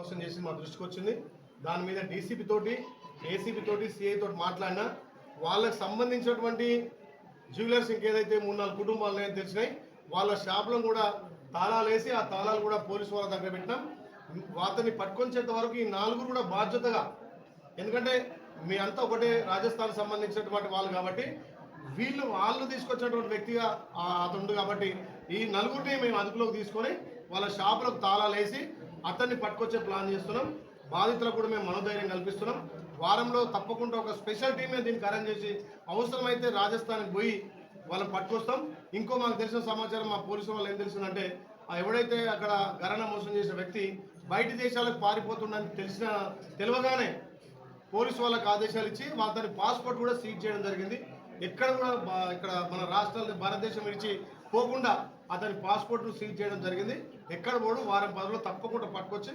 మోసం చేసి మా దృష్టికి వచ్చింది. దాని మీద డీసీపీ తోటి ఏసీపీ తోటి సిఐ తోటి మాట్లాడినా వాళ్ళకి సంబంధించినటువంటి జ్యువెలర్స్ ఇంకేదైతే మూడు నాలుగు కుటుంబాలు తెలిసినాయి వాళ్ళ షాపులను కూడా తాళాలు వేసి ఆ తాళాలు కూడా పోలీసు వాళ్ళ దగ్గర పెట్టినాం. వాతని పట్టుకొంచేంత వరకు ఈ నలుగురు కూడా బాధ్యతగా ఎందుకంటే మీ అంతా ఒకటే రాజస్థాన్ సంబంధించినటువంటి వాళ్ళు కాబట్టి వీళ్ళు వాళ్ళు తీసుకొచ్చినటువంటి వ్యక్తిగా అతను కాబట్టి ఈ నలుగురిని మేము అదుపులోకి తీసుకొని వాళ్ళ షాపులకు తాళాలు వేసి అతన్ని పట్టుకొచ్చే ప్లాన్ చేస్తున్నాం. బాధితులకు కూడా మేము మనోధైర్యం కల్పిస్తున్నాం. వారంలో తప్పకుండా ఒక స్పెషల్ టీమే దీనికి అరేంజ్ చేసి అవసరమైతే రాజస్థాన్కి పోయి వాళ్ళని పట్టుకొస్తాం. ఇంకో మాకు తెలిసిన సమాచారం మా పోలీసు వాళ్ళు ఏం తెలిసిందంటే ఎవడైతే అక్కడ గరణ మోసం చేసిన వ్యక్తి బయట దేశాలకు పారిపోతుండని తెలిసిన తెలియగానే పోలీసు వాళ్ళకి ఆదేశాలు ఇచ్చి అతని పాస్పోర్ట్ కూడా సీజ్ చేయడం జరిగింది. ఎక్కడ కూడా ఇక్కడ మన రాష్ట్రాలు భారతదేశం విడిచి పోకుండా అతని పాస్పోర్ట్ను సీజ్ చేయడం జరిగింది. ఎక్కడ పోవడం వారం పదవులు తప్పకుండా పట్టుకొచ్చి